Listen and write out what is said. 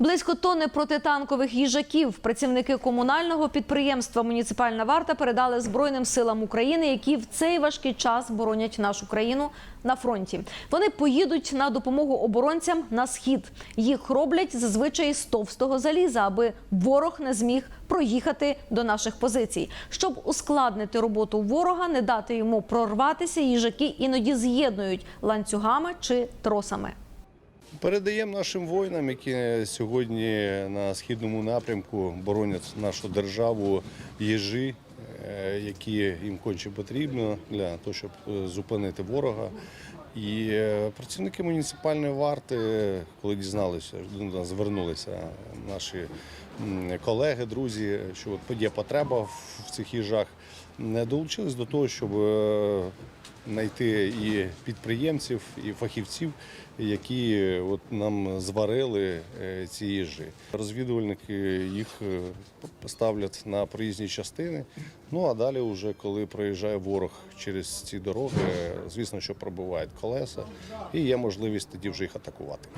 Близько тонни протитанкових їжаків працівники комунального підприємства Муніципальна варта передали Збройним силам України, які в цей важкий час боронять нашу країну на фронті. Вони поїдуть на допомогу оборонцям на схід. Їх роблять зазвичай з товстого заліза, аби ворог не зміг проїхати до наших позицій. Щоб ускладнити роботу ворога, не дати йому прорватися, їжаки іноді з'єднують ланцюгами чи тросами. Передаємо нашим воїнам, які сьогодні на східному напрямку боронять нашу державу їжі, е, які їм конче потрібно для того, щоб е, зупинити ворога. І е, працівники муніципальної варти, коли дізналися, звернулися наші колеги, друзі, що от є потреба в цих їжах, не долучились до того, щоб знайти і підприємців, і фахівців, які от нам зварили е, ці їжі. Розвідувальники їх ставлять на проїзні частини. Ну а далі, вже коли проїжджає ворог через ці дороги, звісно, що пробивають колеса, і є можливість тоді вже їх атакувати.